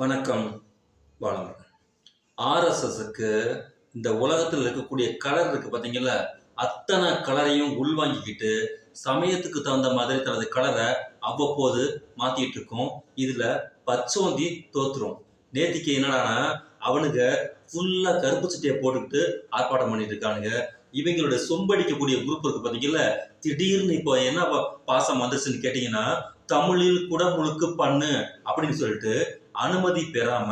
வணக்கம் வளமுடன். ஆர்எஸ்எஸ்க்கு இந்த உலகத்தில் இருக்கக்கூடிய கலர் இருக்கு பார்த்தீங்களா அத்தனை கலரையும் உள்வாங்கிக்கிட்டு சமயத்துக்கு தகுந்த மாதிரி தனது கலரை அவ்வப்போது மாத்திட்டு இருக்கும். இதுல பச்சோந்தி தோத்துரும். நேத்திக்கு என்னடானா அவனுங்க ஃபுல்லா கருப்பு சட்டையை போட்டுக்கிட்டு ஆர்ப்பாட்டம் பண்ணிட்டு இருக்கானுங்க. இவங்களோட சொம்படிக்கக்கூடிய குரூப் இருக்கு பார்த்தீங்களா திடீர்னு இப்போ என்ன பாசம் வந்துச்சுன்னு கேட்டீங்கன்னா தமிழில் குடமுழுக்கு பண்ணு அப்படின்னு சொல்லிட்டு அனுமதி பெறாம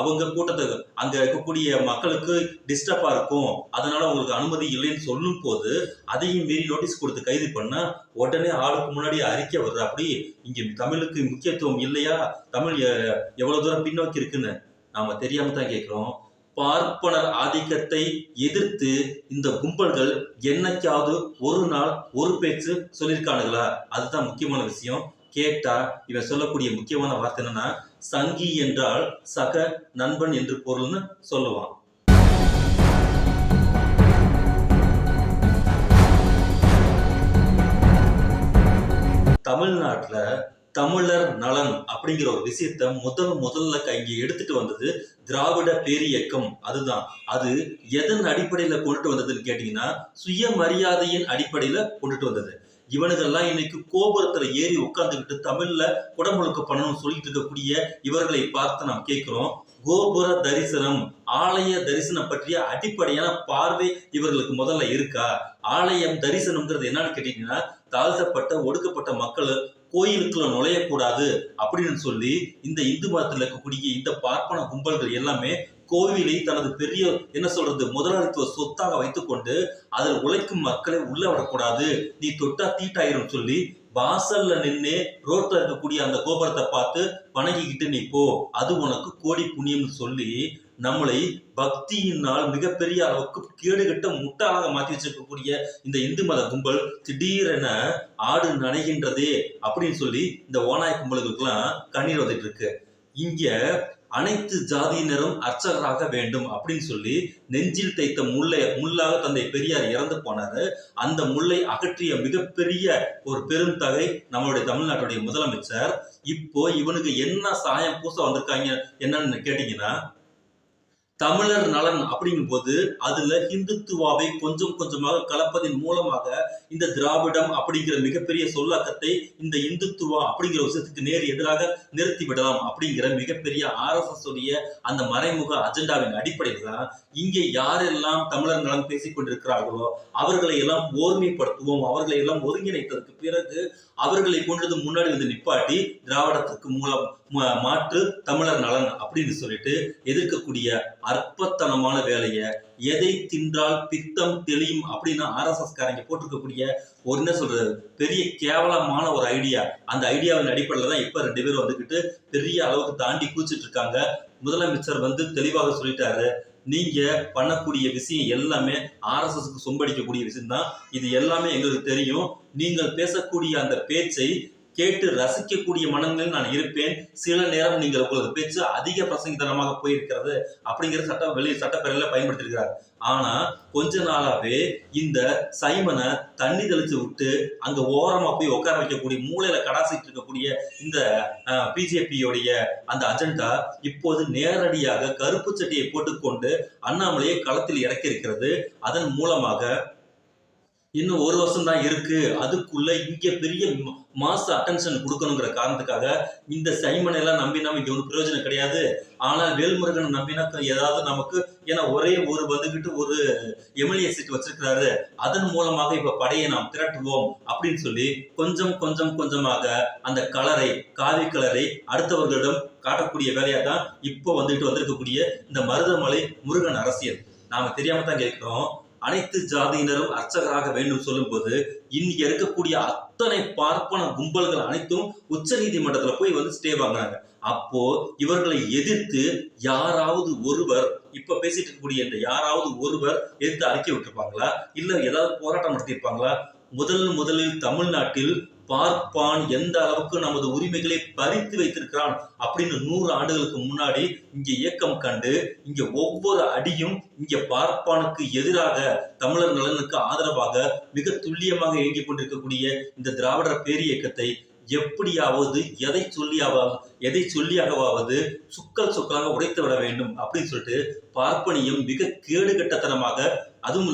அவங்க கூட்டத்தை அங்க இருக்கக்கூடிய மக்களுக்கு டிஸ்டர்பா இருக்கும். அதனால உங்களுக்கு அனுமதி இல்லைன்னு சொல்லும் போது அதையும் மீறி நோட்டீஸ் கொடுத்து கைது பண்ணா உடனே ஆளுக்கு முன்னாடி அறிக்கை வர்ற அப்படி இங்க தமிழுக்கு முக்கியத்துவம் இல்லையா? தமிழ் எவ்வளவு தூரம் பின்னோக்கி இருக்குன்னு நாம தெரியாம தான் கேட்கிறோம். பார்ப்பனர் ஆதிக்கத்தை எதிர்த்து இந்த கும்பல்கள் என்னைக்காவது ஒரு நாள் ஒரு பேச்சு சொல்லியிருக்கானுங்களா? அதுதான் முக்கியமான விஷயம். கேட்டா இவன் சொல்லக்கூடிய முக்கியமான வார்த்தை என்னன்னா சங்கி என்றால் சக நண்பன் என்று பொருள்னு சொல்லுவான். தமிழ்நாட்டுல தமிழர் நலன் அப்படிங்கிற ஒரு விஷயத்த முதல் முதல்ல இங்கே எடுத்துட்டு வந்தது திராவிட பேரியக்கம். அதுதான். அது எதன் அடிப்படையில கொண்டுட்டு வந்ததுன்னு கேட்டீங்கன்னா சுயமரியாதையின் அடிப்படையில கொண்டுட்டு வந்தது. இவனுகள்லாம் இன்னைக்கு கோபுரத்துல ஏறி உட்காந்துக்கிட்டு தமிழ்ல குடமுழுக்க பண்ணணும்னு சொல்லிட்டு இருக்கக்கூடிய இவர்களை பார்த்து நாம் கேட்கிறோம். கோபுர தரிசனம் ஆலய தரிசனம் பற்றிய அடிப்படையான பார்வை இவர்களுக்கு முதல்ல இருக்கா? ஆலயம் தரிசனம்ங்கிறது என்னன்னு கேட்டீங்கன்னா தாழ்த்தப்பட்ட ஒடுக்கப்பட்ட மக்கள் கோயிலுக்குள்ள நுழையக்கூடாது அப்படின்னு சொல்லி இந்த இந்து மதத்தில் இருக்கக்கூடிய இந்த பார்ப்பன கும்பல்கள் எல்லாமே கோவிலை தனது பெரிய என்ன சொல்றது முதலாளித்துவ சொத்தாக வைத்துக்கொண்டு அதில் உழைக்கும் மக்களை உள்ள விடக்கூடாது நீ தொட்டா தீட்டாயிரும் சொல்லி வாசல்ல நின்று ரோட்ல இருக்கக்கூடிய அந்த கோபுரத்தை பார்த்து வணங்கிக்கிட்டு நீ போ. அது உனக்கு கோடி புண்ணியம்னு சொல்லி நம்மளை பக்தியினால் மிகப்பெரிய அளவுக்கு கேடுகட்ட முட்டாளாக மாற்றி வச்சிருக்கக்கூடிய இந்த இந்து மத கும்பல் திடீரென ஆடு நனைகின்றதே அப்படின்னு சொல்லி இந்த ஓநாய் கும்பலுக்கெல்லாம் கண்ணீர் வந்துட்டு இருக்கு. இங்க அனைத்து ஜாதியினரும் அர்ச்சகராக வேண்டும் அப்படின்னு சொல்லி நெஞ்சில் தைத்த முல்லை முள்ளாக தந்தை பெரியார் இறந்து போனாரு. அந்த முல்லை அகற்றிய மிகப்பெரிய ஒரு பெரும் தகை நம்மளுடைய தமிழ்நாட்டுடைய முதலமைச்சர். இப்போ இவனுக்கு என்ன சாயம் பூச வந்திருக்காங்க என்னன்னு கேட்டீங்கன்னா தமிழர் நலன் அப்படிங்கும்போது அதுல ஹிந்துத்துவாவை கொஞ்சம் கொஞ்சமாக கலப்பதின் மூலமாக இந்த திராவிடம் அப்படிங்கிற மிகப்பெரிய சொல்லாக்கத்தை இந்த இந்துத்துவா அப்படிங்கிற விஷயத்துக்கு நேர் எதிராக நிறுத்திவிடலாம் அப்படிங்கிற மிகப்பெரிய ஆர்எஸ்எஸ் உடைய அந்த மறைமுக அஜெண்டாவின் அடிப்படையில் தான் இங்கே யாரெல்லாம் தமிழர் நலன் பேசிக் கொண்டிருக்கிறார்களோ அவர்களை எல்லாம் ஓர்மைப்படுத்துவோம் அவர்களை எல்லாம் ஒருங்கிணைத்ததற்கு பிறகு அவர்களை கொண்டது முன்னாடி வந்து நிப்பாட்டி திராவிடத்துக்கு மூலம் மா- மாற்று தமிழர் நலன் அப்படின்னு சொல்லிட்டு எதிர்க்கக்கூடிய அற்பத்தனமான வேலையை எதை தின்றால் பித்தம் தெளியும் அப்படின்னு ஆர்எஸ்எஸ் காரங்க போட்டிருக்கக்கூடிய ஒரு என்ன சொல்றது பெரிய கேவலமான ஒரு ஐடியா அந்த ஐடியாவின் அடிப்படையில் தான் இப்ப ரெண்டு பேரும் வந்துக்கிட்டு பெரிய அளவுக்கு தாண்டி கூச்சிட்டு இருக்காங்க. முதலமைச்சர் வந்து தெளிவாக சொல்லிட்டாரு. நீங்க பண்ணக்கூடிய விஷயம் எல்லாமே ஆர்எஸ்எஸ்க்கு சொம்படிக்கக்கூடிய விஷயம் தான் இது எல்லாமே எங்களுக்கு தெரியும். நீங்கள் பேசக்கூடிய அந்த பேச்சை கேட்டு ரசிக்கக்கூடிய மனநிலையில் நான் இருப்பேன். சில நேரம் நீங்கள் உங்களது பேச்சு அதிக பிரசங்கித்தனமாக போயிருக்கிறது அப்படிங்கிற சட்ட வெளி சட்டப்பேரவையில பயன்படுத்தியிருக்கிறார். ஆனா கொஞ்ச நாளாவே இந்த சைமனை தண்ணி தெளிச்சு விட்டு அங்க ஓரமா போய் உட்கார வைக்கக்கூடிய மூளையில கடாசிட்டு இருக்கக்கூடிய இந்த பிஜேபியோடைய அந்த அஜெண்டா இப்போது நேரடியாக கருப்பு சட்டியை போட்டுக்கொண்டு அண்ணாமலையை களத்தில் இறக்கி இருக்கிறது அதன் மூலமாக இன்னும் ஒரு வருஷம் தான் இருக்கு. அதுக்குள்ள இங்க பெரிய மாச அட்டென்ஷன் கொடுக்கணுங்கிற காரணத்துக்காக இந்த சைமனை எல்லாம் நம்பினா இங்க ஒன்றும் பிரயோஜனம் கிடையாது. ஆனால் வேல்முருகனை நம்பினா ஏதாவது நமக்கு ஏன்னா ஒரே ஒரு வந்துகிட்டு ஒரு எம்எல்ஏ சீட் வச்சிருக்கிறாரு. அதன் மூலமாக இப்ப படையை நாம் திரட்டுவோம் அப்படின்னு சொல்லி கொஞ்சம் கொஞ்சம் கொஞ்சமாக அந்த கலரை காவி கலரை அடுத்தவர்களிடம் காட்டக்கூடிய வேலையா தான் இப்போ வந்துட்டு வந்திருக்கக்கூடிய இந்த மருதமலை முருகன் அரசியல். நாம தெரியாம தான் கேட்கிறோம். அனைத்து ஜாதியினரும் அர்ச்சகராக வேண்டும் சொல்லும்போது இன்னைக்கு இருக்கக்கூடிய அத்தனை பார்ப்பன கும்பல்கள் அனைத்தும் உச்ச நீதிமன்றத்துல போய் வந்து ஸ்டே வாங்குறாங்க. அப்போ இவர்களை எதிர்த்து யாராவது ஒருவர் இப்ப பேசிட்டு இருக்கக்கூடிய இந்த யாராவது ஒருவர் எதிர்த்து அறிக்கை விட்டுருப்பாங்களா? இல்ல ஏதாவது போராட்டம் நடத்தியிருப்பாங்களா? முதல் முதலில் தமிழ்நாட்டில் பார்ப்பான் எந்த அளவுக்கு நமது உரிமைகளை பறித்து வைத்திருக்கிறான் அப்படின்னு நூறு ஆண்டுகளுக்கு முன்னாடி இங்க இயக்கம் கண்டு இங்க ஒவ்வொரு அடியும் இங்க பார்ப்பானுக்கு எதிராக தமிழர் நலனுக்கு ஆதரவாக மிக துல்லியமாக இயங்கிக் கொண்டிருக்கக்கூடிய இந்த திராவிடர் பேரியக்கத்தை எப்படியாவது எதை சொல்லியாவது எதை சொல்லியாகவாவது சுக்கல் சுக்கலாக உடைத்து விட வேண்டும் அப்படின்னு சொல்லிட்டு பார்ப்பனியம் மிக கேடுகட்டத்தனமாக அதுவும்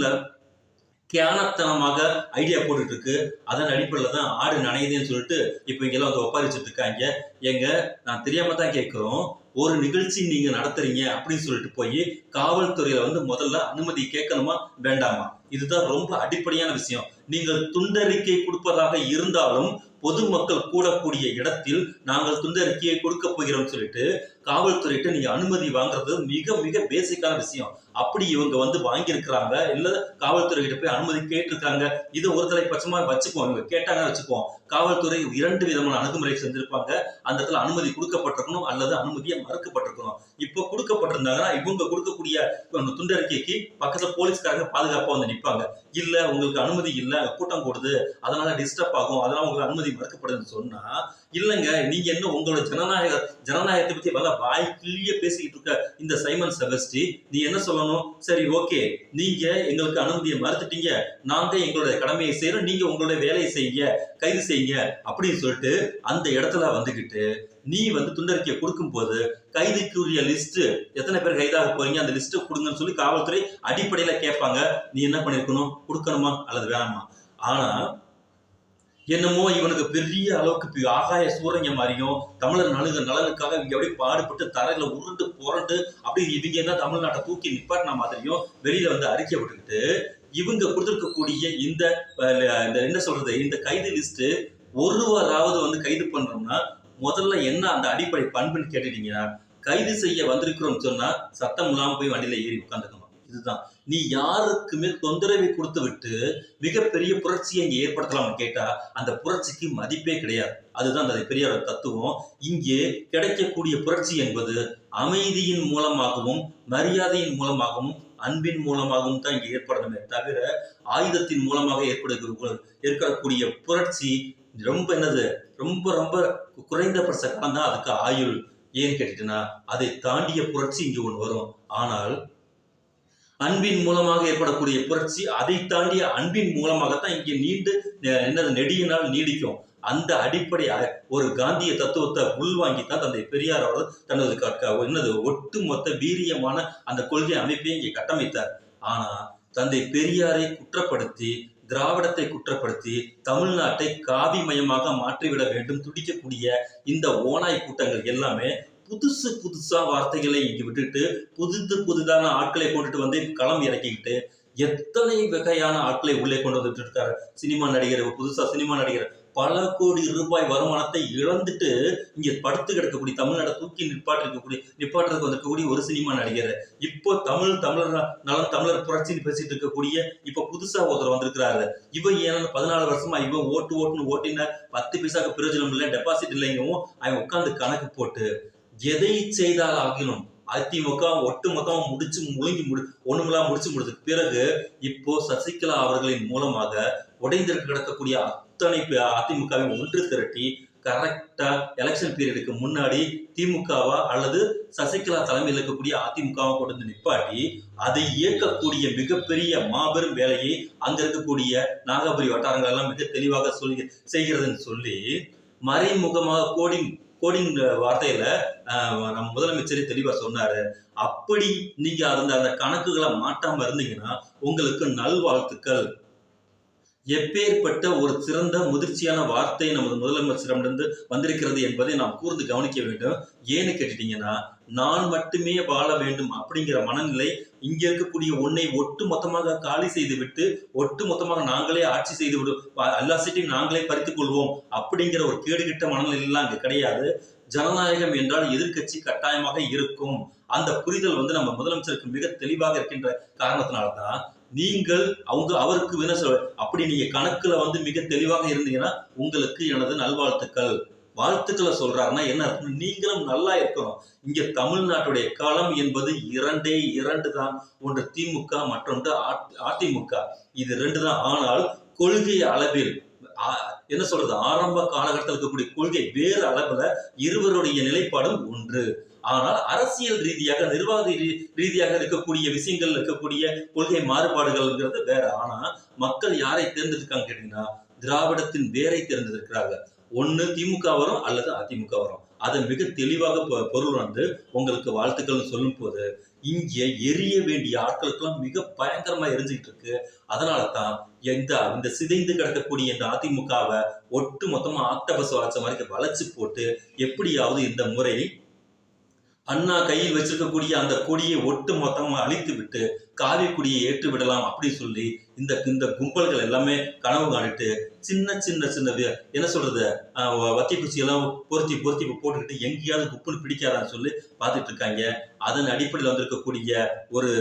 கேனத்தனமாக ஐடியா போட்டுட்டு இருக்கு அதன் அடிப்படையில் தான் ஆடு நனையுதுன்னு சொல்லிட்டு இப்போ இங்கெல்லாம் வந்து ஒப்பாரிச்சுட்டு இருக்காங்க எங்க நான் தெரியாம தான் கேட்குறோம். ஒரு நிகழ்ச்சி நீங்க நடத்துறீங்க அப்படின்னு சொல்லிட்டு போய் காவல்துறையில வந்து முதல்ல அனுமதி கேட்கணுமா? வேண்டாமா? இதுதான் ரொம்ப அடிப்படையான விஷயம். நீங்கள் துண்டறிக்கை கொடுப்பதாக இருந்தாலும் பொதுமக்கள் கூடக்கூடிய இடத்தில் நாங்கள் துண்டறிக்கையை கொடுக்க போகிறோம் சொல்லிட்டு காவல்துறையிட்ட நீங்க அனுமதி வாங்குறது மிக மிக பேசிக்கான விஷயம். அப்படி இவங்க வந்து வாங்கியிருக்கிறாங்க. இல்ல காவல்துறை கிட்ட போய் அனுமதி கேட்டிருக்காங்க. இது ஒரு தலைப்பட்சமா வச்சுக்குவோம். இவங்க கேட்டாங்க வச்சுக்குவோம். காவல்துறை இரண்டு விதமான அணுகுமுறை செஞ்சிருப்பாங்க. அந்த இடத்துல அனுமதி கொடுக்கப்பட்டிருக்கணும் அல்லது அனுமதியை மறுக்கப்பட்டிருக்கணும். இப்போ கொடுக்கப்பட்டிருந்தாங்கன்னா இவங்க கொடுக்கக்கூடிய அந்த துண்டறிக்கைக்கு பக்கத்துல போலீஸ்காரங்க பாதுகாப்பா வந்து நிற்பாங்க இல்ல உங்களுக்கு அனுமதி இல்ல கூட்டம் கூடுது. அதனால டிஸ்டர்ப் ஆகும். அதனால உங்களுக்கு அனுமதி மறுக்கப்படுதுன்னு சொன்னா இல்லைங்க நீங்க என்ன உங்களோட ஜனநாயக ஜனநாயகத்தை பத்தி வர வாய் பேசிக்கிட்டு இருக்க இந்த சைமன் செபஸ்டி நீ என்ன சொல்லணும்? சரி ஓகே. நீங்க எங்களுக்கு அனுமதியை மறுத்துட்டீங்க. நாங்க எங்களுடைய கடமையை செய்யறோம் நீங்க உங்களுடைய வேலையை செய்யுங்க கைது செய்யுங்க அப்படின்னு சொல்லிட்டு அந்த இடத்துல வந்துகிட்டு நீ வந்து துண்டறிக்கையை கொடுக்கும்போது கைதுக்குரிய லிஸ்ட் எத்தனை பேர் கைதாக போறீங்க? அந்த லிஸ்ட் கொடுங்கன்னு சொல்லி காவல்துறை அடிப்படையில கேட்பாங்க. நீ என்ன பண்ணிருக்கணும்? கொடுக்கணுமா? அல்லது வேணாமா? ஆனா என்னமோ இவனுக்கு பெரிய அளவுக்கு ஆகாய சூரங்க மாதிரியும் தமிழர் நலுக நலனுக்காக இவங்க அப்படியே பாடுபட்டு தரையில உருண்டு புரண்டு அப்படி இவங்க தான் தமிழ்நாட்டை தூக்கி நிப்பாட்டின மாதிரியும் வெளியில வந்து அறிக்கை விட்டுக்கிட்டு இவங்க கொடுத்துருக்கக்கூடிய இந்த இந்த என்ன சொல்றது இந்த கைது லிஸ்ட் ஒருவராவது வந்து கைது பண்றோம்னா முதல்ல என்ன அந்த அடிப்படை பண்புன்னு கேட்டுட்டீங்கன்னா கைது செய்ய வந்திருக்கிறோம்னு சொன்னா சத்தம் இல்லாமல் போய் வண்டியில ஏறி உட்காந்துக்கணும். இதுதான். நீ யாருக்குமே தொந்தரவை கொடுத்து விட்டு மிகப்பெரிய புரட்சியை இங்கே ஏற்படுத்தலாம்னு கேட்டா அந்த புரட்சிக்கு மதிப்பே கிடையாது. அதுதான் அந்த பெரியார் தத்துவம். இங்கே கிடைக்கக்கூடிய புரட்சி என்பது அமைதியின் மூலமாகவும் மரியாதையின் மூலமாகவும் அன்பின் மூலமாகவும் தான் இங்கே ஏற்படணுமே தவிர ஆயுதத்தின் மூலமாக ஏற்படுகிற ஏற்படக்கூடிய புரட்சி ரொம்ப என்னது? ரொம்ப ரொம்ப குறைந்தபட்ச காலம் தான் அதுக்கு ஆயுள். ஏன்னு கேட்டுட்டுனா அதை தாண்டிய புரட்சி இங்கே ஒன்று வரும். ஆனால் அன்பின் மூலமாக ஏற்படக்கூடிய புரட்சி அதை தாண்டிய அன்பின் மூலமாகத்தான் இங்கே நீண்டு என்னது நெடிய நாள் நீடிக்கும். அந்த அடிப்படை அ- ஒரு காந்திய தத்துவத்தை உள்வாங்கித்தான் தந்தை பெரியார் அவர்கள் தனது என்னது ஒட்டுமொத்த வீரியமான அந்த கொள்கை அமைப்பை இங்கே கட்டமைத்தார். ஆனா தந்தை பெரியாரை குற்றப்படுத்தி திராவிடத்தை குற்றப்படுத்தி தமிழ்நாட்டை காவிமயமாக மாற்றிவிட வேண்டும் துடிக்கக்கூடிய இந்த ஓனாய் கூட்டங்கள் எல்லாமே புதுசு புதுசா வார்த்தைகளை இங்க விட்டுட்டு புதுது புதுதான ஆட்களை கொண்டுட்டு வந்து களம் இறக்கிக்கிட்டு எத்தனை வகையான ஆட்களை உள்ளே கொண்டு வந்துட்டு இருக்காரு சினிமா நடிகர் புதுசா சினிமா நடிகர். பல கோடி ரூபாய் வருமானத்தை இழந்துட்டு இங்க படுத்து கிடக்கக்கூடிய தமிழ்நாட்டை தூக்கி நிப்பாட்டி இருக்கக்கூடிய நிப்பாட்டுறதுக்கு வந்திருக்கக்கூடிய ஒரு சினிமா நடிகர். இப்போ தமிழ் தமிழர் நலன் தமிழர் புரட்சின்னு பேசிட்டு இருக்கக்கூடிய இப்ப புதுசா ஒருத்தர் வந்திருக்கிறாரு. இவன் ஏன்னா பதினாலு வருஷமா இவன் ஓட்டு ஓட்டுன்னு ஓட்டின பத்து பைசாக்கு பிரயோஜனம் இல்லை டெபாசிட் இல்லைங்கவும் அவன் உட்காந்து கணக்கு போட்டு எதை செய்தால் ஆகினும் அதிமுக ஒட்டுமொத்தமா முடிச்சு முழுங்கி முடி ஒண்ணுமெல்லாம் முடிச்சு முடிச்சதுக்கு பிறகு இப்போ சசிகலா அவர்களின் மூலமாக உடைந்திருக்க கிடக்கக்கூடிய அத்தனை பே- அதிமுகவை ஒன்று திரட்டி கரெக்டா எலெக்ஷன் பீரியடுக்கு முன்னாடி திமுகவா அல்லது சசிகலா தலைமையில் இருக்கக்கூடிய அதிமுகவை கொண்டு வந்து நிப்பாட்டி அதை இயக்கக்கூடிய மிகப்பெரிய மாபெரும் வேலையை அங்க இருக்கக்கூடிய நாகபுரி வட்டாரங்கள் எல்லாம் மிக தெளிவாக சொல்லி செய்கிறதுன்னு சொல்லி மறைமுகமாக கோடி கோடிங் வார்த்தையில ஆஹ், நம்ம முதலமைச்சரே தெளிவா சொன்னாரு. அப்படி நீங்க அந்த அந்த கணக்குகளை மாட்டாம இருந்தீங்கன்னா உங்களுக்கு நல்வாழ்த்துக்கள். எப்பேற்பட்ட ஒரு சிறந்த முதிர்ச்சியான வார்த்தை நமது முதலமைச்சரிடமிருந்து வந்திருக்கிறது என்பதை நாம் கூர்ந்து கவனிக்க வேண்டும். ஏன்னு கேட்டுட்டீங்கன்னா நான் மட்டுமே வாழ வேண்டும் அப்படிங்கிற மனநிலை இங்க இருக்கக்கூடிய ஒன்னை ஒட்டு மொத்தமாக காலி செய்து விட்டு ஒட்டு மொத்தமாக நாங்களே ஆட்சி செய்து விடும் எல்லா சீட்டையும் நாங்களே பறித்துக் கொள்வோம் அப்படிங்கிற ஒரு கேடுகிட்ட மனநிலை எல்லாம் கிடையாது. ஜனநாயகம் என்றால் எதிர்க்கட்சி கட்டாயமாக இருக்கும். அந்த புரிதல் வந்து நம்ம முதலமைச்சருக்கு மிக தெளிவாக இருக்கின்ற காரணத்தினால்தான் நீங்கள் அவங்க அவருக்கு என்ன சொல்ல அப்படி நீங்க கணக்குல வந்து மிக தெளிவாக இருந்தீங்கன்னா உங்களுக்கு எனது நல்வாழ்த்துக்கள். வாழ்த்துக்களை சொல்றாருன்னா என்ன அர்த்தம்? நீங்களும் நல்லா இருக்கணும். இங்க தமிழ்நாட்டுடைய களம் என்பது இரண்டே இரண்டு தான். ஒன்று திமுக மற்றொன்று அதிமுக. இது ரெண்டு தான். ஆனால் கொள்கை அளவில் என்ன சொல்றது? ஆரம்ப காலகட்டத்தில் இருக்கக்கூடிய கொள்கை வேறு அளவுல இருவருடைய நிலைப்பாடும் ஒன்று. ஆனால் அரசியல் ரீதியாக நிர்வாக ரீ- ரீதியாக இருக்கக்கூடிய விஷயங்கள் இருக்கக்கூடிய கொள்கை மாறுபாடுகள்ங்கிறது வேற. ஆனா மக்கள் யாரை தேர்ந்தெடுக்காங்க கேட்டீங்கன்னா திராவிடத்தின் வேரை தேர்ந்தெடுக்கிறாங்க. ஒண்ணு திமுக வரும் அல்லது அதிமுக வரும். அதை மிக தெளிவாக பொ- பொருள் வந்து உங்களுக்கு வாழ்த்துக்கள் சொல்லும் போது இங்கே எரிய வேண்டிய ஆட்களுக்கெல்லாம் மிக பயங்கரமா எரிஞ்சுக்கிட்டு இருக்கு அதனால தான் எந்த இந்த சிதைந்து கிடக்கக்கூடிய இந்த அதிமுகவை ஒட்டு மொத்தமா ஆக்டபஸ் வளர்ச்ச மாதிரி வளைச்சு போட்டு எப்படியாவது இந்த முறை அண்ணா கையில் வச்சிருக்கக்கூடிய அந்த கொடியை ஒட்டு மொத்தமாக அழித்து விட்டு காவி கொடியை ஏற்று விடலாம் அப்படி சொல்லி இந்த இந்த கும்பல்கள் எல்லாமே கனவு காணிட்டு சின்ன சின்ன சின்னது என்ன சொல்றது? வத்தி குச்சி எல்லாம் பொருத்தி பொருத்தி போட்டுக்கிட்டு எங்கேயாவது குப்புன்னு பிடிக்காதான்னு சொல்லி பார்த்துட்டு இருக்காங்க. அதன் அடிப்படையில் வந்திருக்கக்கூடிய ஒரு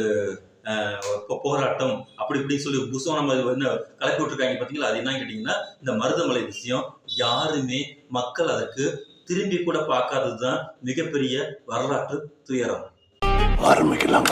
போராட்டம் அப்படி இப்படின்னு சொல்லி புசம் நம்ம என்ன கலக்கி விட்டுருக்காங்க பார்த்தீங்களா? அது என்ன கேட்டிங்கன்னா இந்த மருதமலை விஷயம் யாருமே மக்கள் அதற்கு திரும்பி கூட பார்க்காதது தான் மிகப்பெரிய வரலாற்று துயரம். ஆரம்பிக்கலாம்.